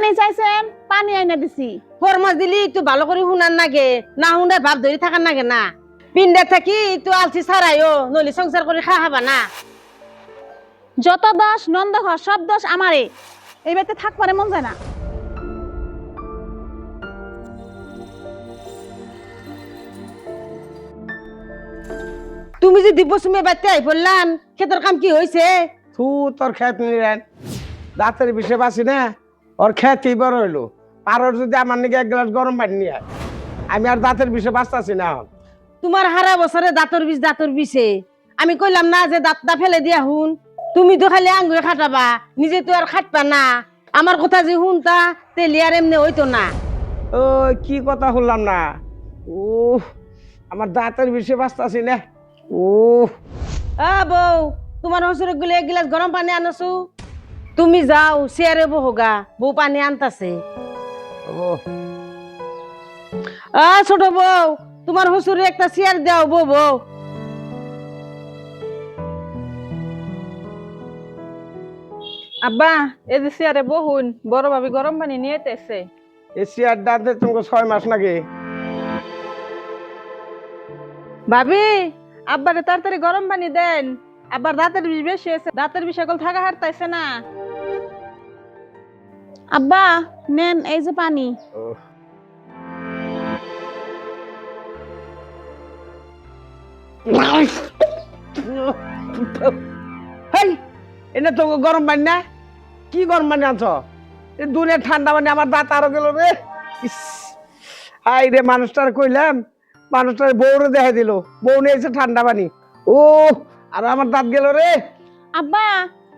পানি চাইছেন পানি আইনা দিছি। ফরমাস দিলি তো ভালো করে শুনার নাগে না শুনে ভাব ধরি থাকার নাগে না। পিন্ডে থাকি তো আলসি ছাড়াইও নলি সংসার করে খা খাবা না। যত দোষ নন্দ ঘর সব দোষ আমারে। এই বাড়িতে থাকবারে মন যায় না। তুমি যে দিবসুমে বাড়তে আই পড়লান ক্ষেতের কাম কি হয়েছে তোর খেত নিলেন। দাঁতের বিষে বাসি না। ওর খেতেই বড় হইল। পারর যদি আমার নাকি এক গ্লাস গরম পানি নিয়ে আয়। আমি আর দাঁতের বিষে বাঁচতাছি না এখন। তোমার হারা বছরে দাঁতর বিষ দাঁতর বিষে। আমি কইলাম না যে দাঁতটা ফেলে দিয়া হুন। তুমি তো খালি আঙ্গুয়ে খাটাবা নিজে তো আর খাটবা না। আমার কথা যে শুনতা তেলি আর এমনি হইতো না। ও কি কথা শুনলাম না। ও আমার দাঁতের বিষে বাঁচতাছি না। ও আ বউ তোমার হসুরে গুলে এক গিলাস গরম পানি আনছো তুমি যাও চেয়ারে বহগা বউ পানি আনতাছে। আ ছোট বউ তোমার হসুরে একটা চেয়ার দাও বউ বউ। আব্বা এই যে চেয়ারে বহুন বড় ভাবি গরম পানি নিয়ে এসেছে এসিয়ার দাঁতে তোমাকে ছয় মাস লাগে ভাবি আব্বারে তাড়াতাড়ি গরম পানি দেন। আবার দাঁতের বিষ বেশি হয়েছে দাঁতের বিষ সকল থাকা হারতাইছে না। আব্বা নেন এই যে পানি। এটা তো গরম পানি না? কি গরম পানি আনছ? এ দুনিয়া ঠান্ডা পানি আমার দাঁত আরও গেল রে। হাই রে মানুষটার কইলাম মানুষটার বউরে দেখা দিল। বউ নিয়ে এসে ঠান্ডা পানি। ও আর আমার দাঁত গেল রে। আব্বা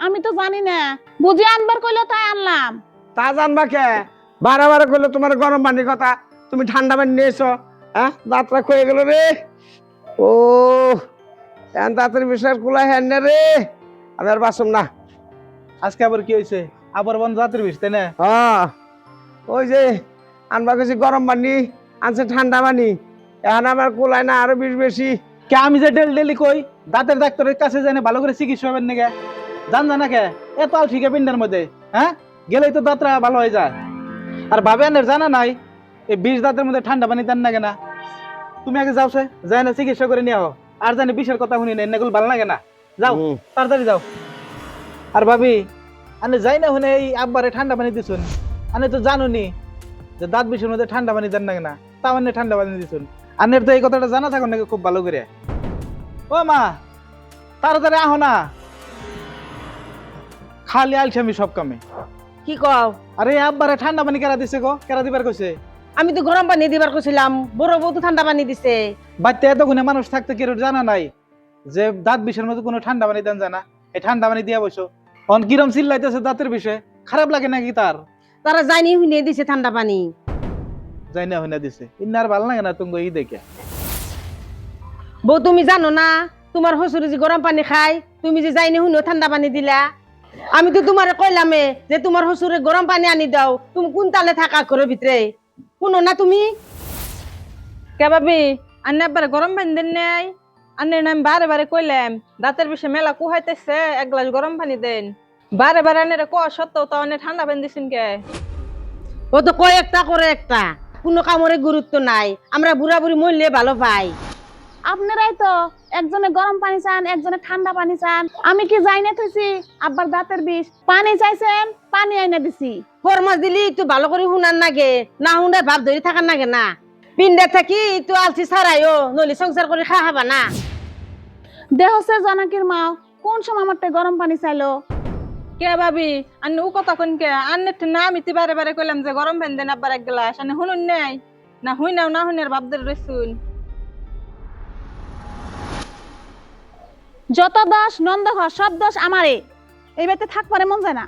আমি তো জানি না। বুঝি আনবার কইলো তাই আনলাম। তা জানবা কে? বারে বারে করলে তোমার গরম পানির কথা তুমি ঠান্ডা পানি নিয়ে এসো হ্যাঁ? দাঁতটা ক্ষয়ে গেল রে। ও এখন দাঁতের বিষয় কুলা হ্যান না রে। আমি আর বাসম না। আজকে আবার কি হয়েছে আবার বন জাতির বিষ তাই না? হ্যাঁ। ওই যে আনবা গেছি গরম পানি আনছে ঠান্ডা পানি। এখন আমার কুলায় না আরও বিষ বেশি। কে আমি যে ডেল ডেলি কই দাঁতের ডাক্তারের কাছে যাই না ভালো করে চিকিৎসা হবেন নাকি? জান জানা কে? এত আল ঠিক পিন্ডের মধ্যে হ্যাঁ? গেলেই তো দাঁতরা ভালো হয়ে যায়। আর ভাবে আনের জানা নাই? এই বিষ দাঁতের মধ্যে ঠান্ডা পানি দেন না কেনা? তুমি আগে যাও সে যাই না চিকিৎসা করে নিয়ে আর জানি বিষের কথা শুনি না এগুলো ভালো লাগে না। যাও। তাড়াতাড়ি যাও। আর ভাবি আনে যাই না শুনে এই আব্বারে ঠান্ডা পানি দিছুন। আনে তো জানুনি যে দাঁত বিষের মধ্যে ঠান্ডা পানি দেন না কেনা। তাও আনে ঠান্ডা পানি দিছুন। আনের তো এই কথাটা জানা থাকুন নাকি খুব ভালো করে। ও মা তাড়াতাড়ি আহো না। খালি আলছামি সব কামে। কি কও? আরে আব্বারে ঠান্ডা পানি কেরা দিছে গো? কেরা দিবার কইছে? আমি তো গরম পানি দিবার কইছিলাম বড় বউ তো ঠান্ডা পানি দিছে। বাড়িতে এতক্ষণে মানুষ থাকতে কেউ জানা নাই যে দাঁত বিষের মধ্যে কোনো ঠান্ডা পানি দেন জানা। এই ঠান্ডা পানি দিয়া বসো। অন কিরম চিল্লাইতেছে দাঁতের বিষয়ে খারাপ লাগে নাকি তার? তারা জানি শুনে দিছে ঠান্ডা পানি। যাই না হইনা দিছে। ইন্নার ভালো লাগে না তুমি ই দেখে। বউ তুমি জানো না তোমার হসুরে যে গরম পানি খায় তুমি যে যাইনি শুনো ঠান্ডা পানি দিলা। আমি তো তোমার কইলামে যে তোমার হসুরে গরম পানি আনি দাও তুমি কোন তালে থাকা ঘরের ভিতরে? শুনো না তুমি? কে ভাবি? আন্নে আব্বারে গরম পানি দেন নাই? আন্নে নাম বারে বারে কইলাম দাঁতের বিষে মেলা কুহাইতেছে এক গ্লাস গরম পানি দেন। বারে বারে আন্নে কো সত্ত্বেও তো অনেক ঠান্ডা পানি দিছেন কে? ও তো কয় একটা করে একটা কোনো কামরে গুরুত্ব নাই আমরা বুড়া বুড়ি মরলে ভালো পাই। আপনারাই তো একজনে গরম পানি চান একজনে ঠান্ডা পানি চান। আমি কি যাই না থইছি? আব্বার দাঁতের বিষ। পানি চাইছেন পানি আইনা দিছি। ফরমাস দিলি তো ভালো করে শুনার নাগে না শুনে ভাব ধরি থাকার নাগে না। পিন্ডে থাকি তো আলসি ছাড়াইও নলি সংসার করে খা খাবা না। দেহ সে জনকের মাও কোন সময় আমার গরম পানি চাইলো? কে ভাবি? আন্নে ও কথা কোন কে? আন্নে না আমি তি বারে বারে কইলাম যে গরম পানি দেন আব্বার এক গ্লাস। আন্নে শুনুন নাই? না হুই নাও না হুনের বাপদের রইছুন। যত দোষ নন্দ ঘর সব দোষ আমারে। এই বাড়িতে থাকবারে মন যায় না।